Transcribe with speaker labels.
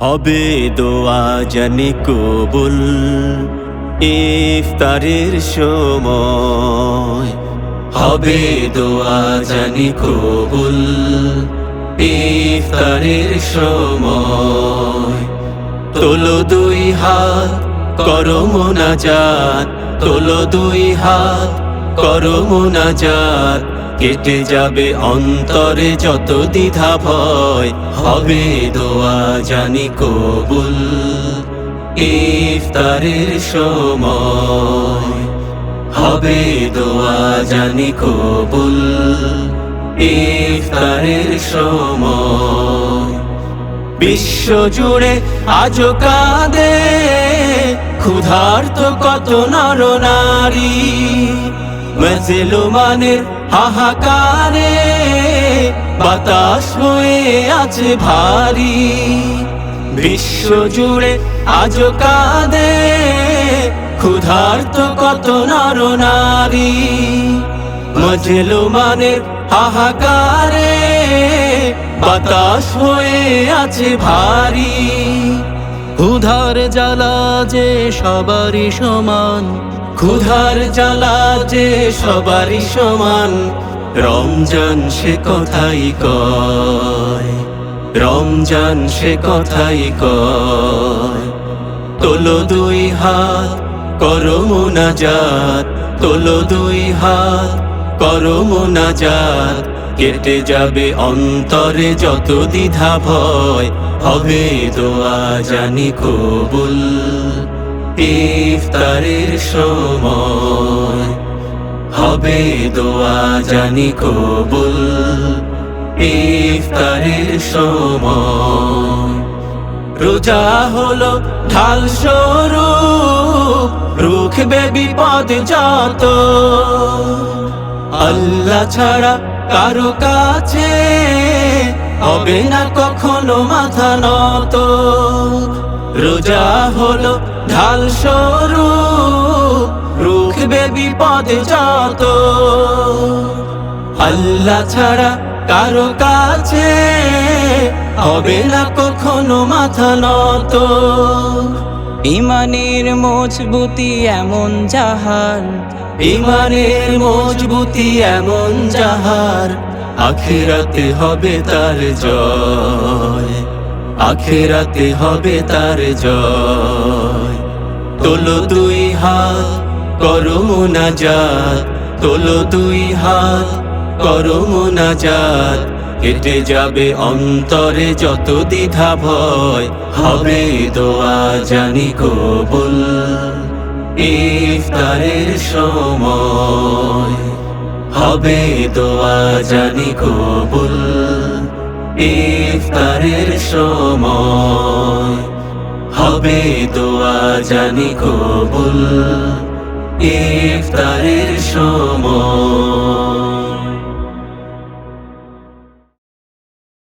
Speaker 1: হবে দোয়া জানি কবুল ইফতারের সময়। হবে দোয়া জানি কবুল ইফতারের সময়। তোলো দুই হাত, করো মোনাজাত। তোলো দুই হাত করো মোনাজাত কেটে যাবে অন্তরে যত দ্বিধা ভয়। হবে দোয়া জানি কবুল ইফতারের সময়। হবে দোয়া জানি কবুল ইফতারের সময়। বিশ্ব জুড়ে আজ কাঁদে, ক্ষুধার্ত কত নর নারী। মেজেলুমানের হাহাকারে বাতাস হয়ে আছে ভারী। বিশ্ব জুড়ে আজ কাঁদে, ক্ষুধার্ত কত নর নারী। মজলুমানের হাহাকারে বাতাস হয়ে আছে ভারী।
Speaker 2: ক্ষুধার জ্বালা যে সবারই সমান
Speaker 1: ক্ষুধার জ্বালা যে সবারই সমান, রমজান সে কথাই কয়, রমজান সে কথাই কয়। তোলো দুই হাত, করো মোনাজাত, তোলো দুই হাত, করো মোনাজাত। কেটে যাবে অন্তরে যত দ্বিধা ভয়, হবে দোয়া জানি কবুল। ইফতারের সময় হবে দোয়া জানি কবুল। ইফতারের সময় রোজা হলো ঢাল সরু রুখবে বিপদ যত। আল্লাহ ছাড়া কারও কাছে হবে না কখনো মাথা নত। রোজা হলো ঢাল সরু রুখবে বিপদ যত। আল্লাহ ছাড়া কারও কাছে হবে না কখনো মাথা নত।
Speaker 2: ইমানের মজবুতি এমন জাহার
Speaker 1: ইমানের মজবুতি এমন জাহার আখেরাতে হবে তার জয়। আখেরাতে হবে তার জয়। তোলো দুই হাত, করো মোনাজাত। তোলো দুই হাত, করো মোনাজাত। কেটে যাবে অন্তরে যত দ্বিধা ভয়। হবে দোয়া জানি কবুল। ইফতারের সময়। হবে দোয়া জানি কবুল। ইফতারের সময় হবে দোয়া জানি কবুল। ইফতারের সময়